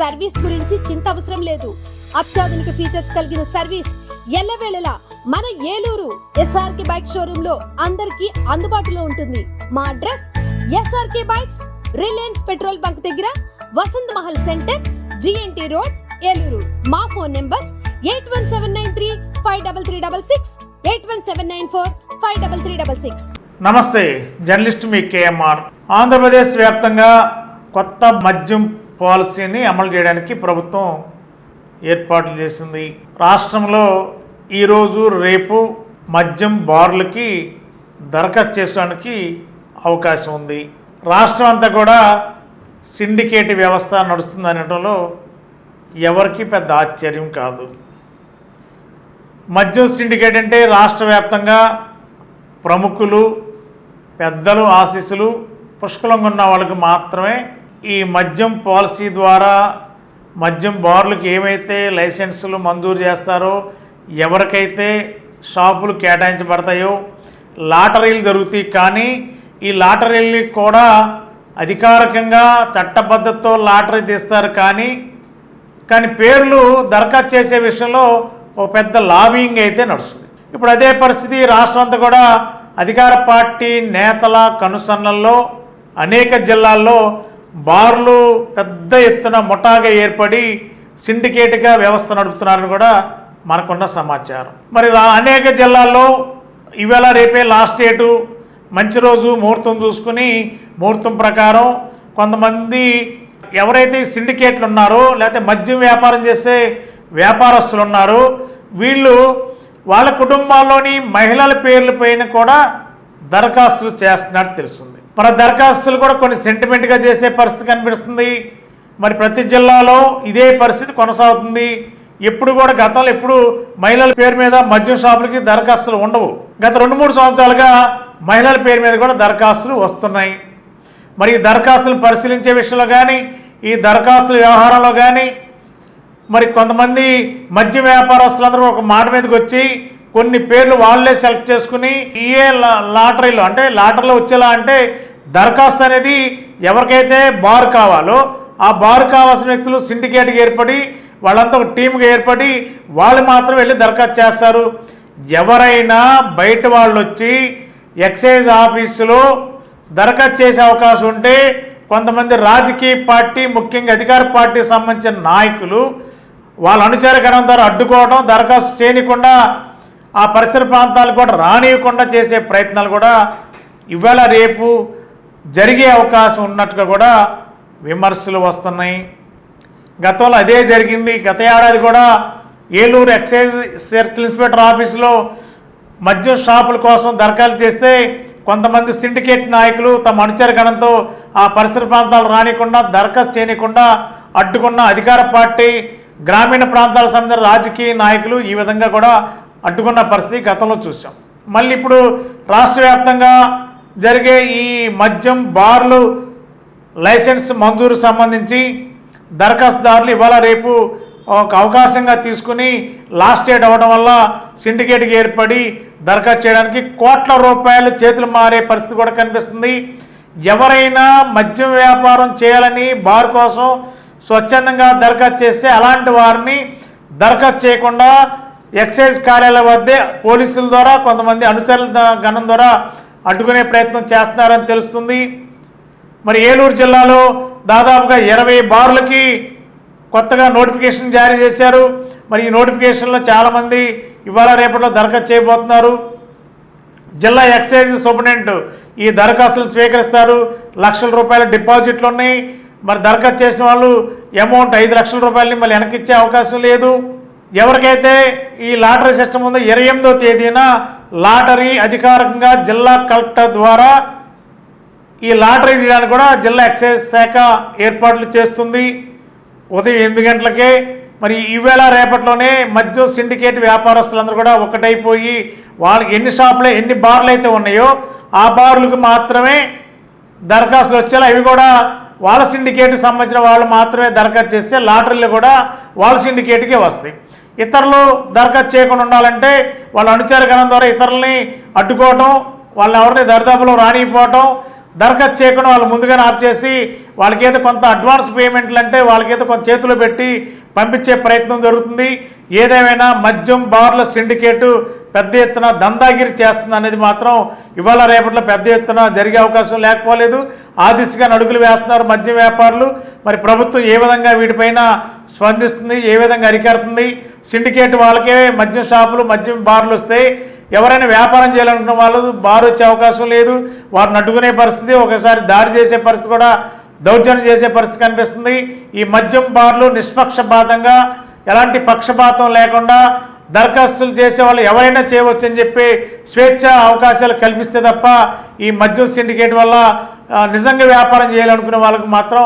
Service గురించి చింత అవసరం లేదు. అత్యాధునిక ఫీచర్స్ కలిగిన సర్వీస్ ఎల్లవేళలా మన ఏలూరు ఎస్ఆర్కే బైక్ షోరూమ్లో అందరికీ అందుబాటులో ఉంటుంది. మా address SRK bikes Reliance petrol bunk దగ్గర Vasanth Mahal center GNT road Eluru. మా phone numbers eight one seven nine three five double three double six eight one seven nine four five double three double six. నమస్తే journalist మీ KMR. Andhra Pradesh వ్యాప్తంగా కొత్త మద్యం పాలసీని అమలు చేయడానికి ప్రభుత్వం ఏర్పాట్లు చేసింది. రాష్ట్రంలో ఈరోజు రేపు మద్యం బార్లకి దరఖాస్తు చేసుకోవడానికి అవకాశం ఉంది. రాష్ట్రం అంతా కూడా సిండికేట్ వ్యవస్థ నడుస్తుంది అనడంలో ఎవరికి పెద్ద ఆశ్చర్యం కాదు. మద్యం సిండికేట్ అంటే రాష్ట్ర వ్యాప్తంగా ప్రముఖులు పెద్దలు ఆశీస్సులు పుష్కలంగా ఉన్న వాళ్ళకి మాత్రమే ఈ మద్యం పాలసీ ద్వారా మద్యం బార్లకు ఏమైతే లైసెన్సులు మంజూరు చేస్తారో ఎవరికైతే షాపులు కేటాయించబడతాయో లాటరీలు జరుగుతాయి. కానీ ఈ లాటరీలు కూడా అధికారికంగా చట్టబద్ధతతో లాటరీ తీస్తారు. కానీ కానీ పేర్లు దరఖాస్తు చేసే విషయంలో ఒక పెద్ద లాబింగ్ అయితే నడుస్తుంది. ఇప్పుడు అదే పరిస్థితి రాష్ట్రం అంతా కూడా అధికార పార్టీ నేతల కనుసన్నల్లో అనేక జిల్లాల్లో బార్లు పెద్ద ఎత్తున ముఠాగా ఏర్పడి సిండికేట్గా వ్యవస్థ నడుపుతున్నారని కూడా మనకున్న సమాచారం. మరి అనేక జిల్లాల్లో ఇవాళ రేపే లాస్ట్ డేటు. మంచి రోజు ముహూర్తం చూసుకుని ముహూర్తం ప్రకారం కొంతమంది ఎవరైతే ఈ సిండికేట్లు ఉన్నారో లేకపోతే మద్యం వ్యాపారం చేసే వ్యాపారస్తులు ఉన్నారో వీళ్ళు వాళ్ళ కుటుంబాల్లోని మహిళల పేర్ల పైన కూడా దరఖాస్తులు చేస్తున్నట్టు తెలుస్తుంది. మన దరఖాస్తులు కూడా కొన్ని సెంటిమెంట్గా చేసే పరిస్థితి కనిపిస్తుంది. మరి ప్రతి జిల్లాలో ఇదే పరిస్థితి కొనసాగుతుంది. ఎప్పుడు కూడా గతంలో ఎప్పుడు మహిళల పేరు మీద మద్యం షాపులకి దరఖాస్తులు ఉండవు. గత రెండు మూడు సంవత్సరాలుగా మహిళల పేరు మీద కూడా దరఖాస్తులు వస్తున్నాయి. మరి ఈ దరఖాస్తులు పరిశీలించే విషయంలో కానీ ఈ దరఖాస్తుల వ్యవహారంలో కానీ మరి కొంతమంది మద్య వ్యాపారస్తులందరూ ఒక మాట మీదకి వచ్చి కొన్ని పేర్లు వాళ్ళే సెలెక్ట్ చేసుకుని ఏ లా- లాటరీలో అంటే లాటరీలో వచ్చేలా అంటే దరఖాస్తు అనేది ఎవరికైతే బార్ కావాలో ఆ బార్ కావాల్సిన వ్యక్తులు సిండికేట్గా ఏర్పడి వాళ్ళంతా ఒక టీమ్గా ఏర్పడి వాళ్ళు మాత్రం వెళ్ళి దరఖాస్తు చేస్తారు. ఎవరైనా బయట వాళ్ళు వచ్చి ఎక్సైజ్ ఆఫీసులో దరఖాస్తు చేసే అవకాశం ఉంటే కొంతమంది రాజకీయ పార్టీ ముఖ్యంగా అధికార పార్టీకి సంబంధించిన నాయకులు వాళ్ళ అనుచర గణం ద్వారా అడ్డుకోవడం దరఖాస్తు చేయకుండా ఆ పరిసర ప్రాంతాలు కూడా రానియకుండా చేసే ప్రయత్నాలు కూడా ఇవాళ రేపు జరిగే అవకాశం ఉన్నట్టుగా కూడా విమర్శలు వస్తున్నాయి. గతంలో అదే జరిగింది. గత ఏడాది కూడా ఏలూరు ఎక్సైజ్ సర్కిల్ ఇన్స్పెక్టర్ ఆఫీసులో మద్యం షాపుల కోసం దరఖాస్తు చేస్తే కొంతమంది సిండికేట్ నాయకులు తమ అనుచరగణంతో ఆ పరిసర ప్రాంతాలు రానియకుండా దరఖాస్తు చేయకుండా అడ్డుకున్న అధికార పార్టీ గ్రామీణ ప్రాంతాలకు సంబంధించిన రాజకీయ నాయకులు ఈ విధంగా కూడా అడ్డుకున్న పరిస్థితి గతంలో చూసాం. మళ్ళీ ఇప్పుడు రాష్ట్ర వ్యాప్తంగా జరిగే ఈ మద్యం బార్లు లైసెన్స్ మంజూరు సంబంధించి దరఖాస్తుదారులు ఇవాళ రేపు ఒక అవకాశంగా తీసుకుని లాస్ట్ డేట్ అవ్వడం వల్ల సిండికేట్కి ఏర్పడి దరఖాస్తు చేయడానికి కోట్ల రూపాయలు చేతులు మారే పరిస్థితి కూడా కనిపిస్తుంది. ఎవరైనా మద్యం వ్యాపారం చేయాలని బార్ కోసం స్వచ్ఛందంగా దరఖాస్తు చేస్తే అలాంటి వారిని దరఖాస్తు చేయకుండా ఎక్సైజ్ కార్యాలయం వద్దే పోలీసుల ద్వారా కొంతమంది అనుచరుల గణం ద్వారా అడ్డుకునే ప్రయత్నం చేస్తున్నారని తెలుస్తుంది. మరి ఏలూరు జిల్లాలో దాదాపుగా ఇరవై బార్లకి కొత్తగా నోటిఫికేషన్ జారీ చేశారు. మరి ఈ నోటిఫికేషన్లో చాలామంది ఇవాళ రేపట్లో దరఖాస్తు చేయబోతున్నారు. జిల్లా ఎక్సైజ్ సూపరింటెండెంట్ ఈ దరఖాస్తులు స్వీకరిస్తారు. లక్షల రూపాయల డిపాజిట్లు ఉన్నాయి. మరి దరఖాస్తు చేసిన వాళ్ళు అమౌంట్ ఐదు లక్షల రూపాయలని మళ్ళీ వెనకిచ్చే అవకాశం లేదు. ఎవరికైతే ఈ లాటరీ సిస్టమ్ ఉందో ఇరవై ఎనిమిదో తేదీన లాటరీ అధికారికంగా జిల్లా కలెక్టర్ ద్వారా ఈ లాటరీ తీయడానికి కూడా జిల్లా ఎక్సైజ్ శాఖ ఏర్పాట్లు చేస్తుంది. ఉదయం ఎనిమిది గంటలకే. మరి ఈవేళ రేపట్లోనే మద్యం సిండికేట్ వ్యాపారస్తులందరూ కూడా ఒకటైపోయి వాళ్ళకి ఎన్ని షాపులు ఎన్ని బార్లు అయితే ఉన్నాయో ఆ బార్లకు మాత్రమే దరఖాస్తులు వచ్చేలా అవి కూడా వాళ్ళ సిండికేట్ సంబంధించిన వాళ్ళు మాత్రమే దరఖాస్తు చేస్తే లాటరీలు కూడా వాళ్ళ సిండికేట్కే వస్తాయి. ఇతరులు దరఖాస్తు చేయకుండా ఉండాలంటే వాళ్ళ అనుచరగణం ద్వారా ఇతరులని అడ్డుకోవటం వాళ్ళు ఎవరిని దరిదాపులో రానిపోవటం దరఖాస్తు చేయకుండా వాళ్ళు ముందుగానే ఆఫ్ చేసి వాళ్ళకైతే కొంత అడ్వాన్స్ పేమెంట్లు అంటే వాళ్ళకైతే కొంత చేతిలో పెట్టి పంపించే ప్రయత్నం జరుగుతుంది. ఏదేమైనా మద్యం బార్ల సిండికేటు పెద్ద ఎత్తున దందాగిరి చేస్తుంది అనేది మాత్రం ఇవాళ రేపట్లో పెద్ద ఎత్తున జరిగే అవకాశం లేకపోలేదు. ఆ దిశగా అడుగులు వేస్తున్నారు మద్యం వ్యాపారులు. మరి ప్రభుత్వం ఏ విధంగా వీటిపైన స్పందిస్తుంది ఏ విధంగా అరికడుతుంది? సిండికేట్ వాళ్ళకే మద్యం షాపులు మద్యం బార్లు వస్తాయి ఎవరైనా వ్యాపారం చేయాలనుకున్న వాళ్ళు బారు వచ్చే అవకాశం లేదు. వారిని అడ్డుకునే పరిస్థితి ఒకసారి దారి చేసే పరిస్థితి కూడా దౌర్జన్యం చేసే పరిస్థితి కనిపిస్తుంది. ఈ మద్యం బార్లు నిష్పక్షపాతంగా ఎలాంటి పక్షపాతం లేకుండా దరఖాస్తులు చేసే వాళ్ళు ఎవరైనా చేయవచ్చని చెప్పి స్వేచ్ఛ అవకాశాలు కల్పిస్తే తప్ప ఈ మద్యం సిండికేట్ వల్ల నిజంగా వ్యాపారం చేయాలనుకునే వాళ్ళకు మాత్రం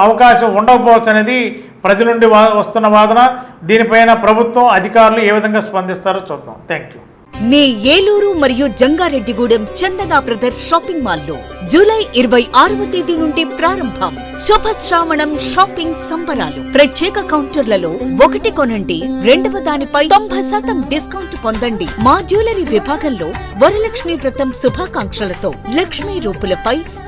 అవకాశం ఉండకపోవచ్చు అనేది ప్రజల నుండి వా- వస్తున్న వాదన. దీనిపైన ప్రభుత్వం అధికారులు ఏ విధంగా స్పందిస్తారో చూద్దాం. థ్యాంక్ యూ మీ ఏలూరు మరియు జంగారెడ్డిగూడెం చందనా బ్రదర్స్ షాపింగ్ మాల్లో జూలై ఇరవై ఆరవ తేదీ నుండి ప్రారంభం శుభ శ్రావణం షాపింగ్ సంబరాలు. ప్రత్యేక కౌంటర్లలో ఒకటి కొనండి రెండవ దానిపై తొంభై శాతం డిస్కౌంట్ పొందండి. మా జ్యువెలరీ విభాగంలో Varalakshmi Vratam శుభాకాంక్షలతో Lakshmi రూపులపై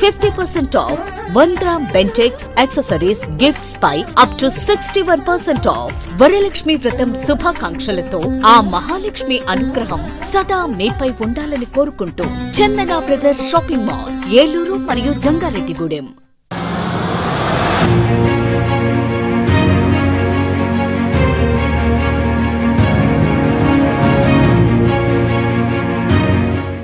fifty percent off one gram Bentex accessories gifts pi up to sixty one percent off Varalakshmi Vratam శుభాకాంక్షలతో ఆ మహాలక్ష్మి అనుగ్రహం సదా మీపై ఉండాలని కోరుకుంటూ Chandana brothers shopping mall Eluru మరియు జంగారెడ్డిగూడెం.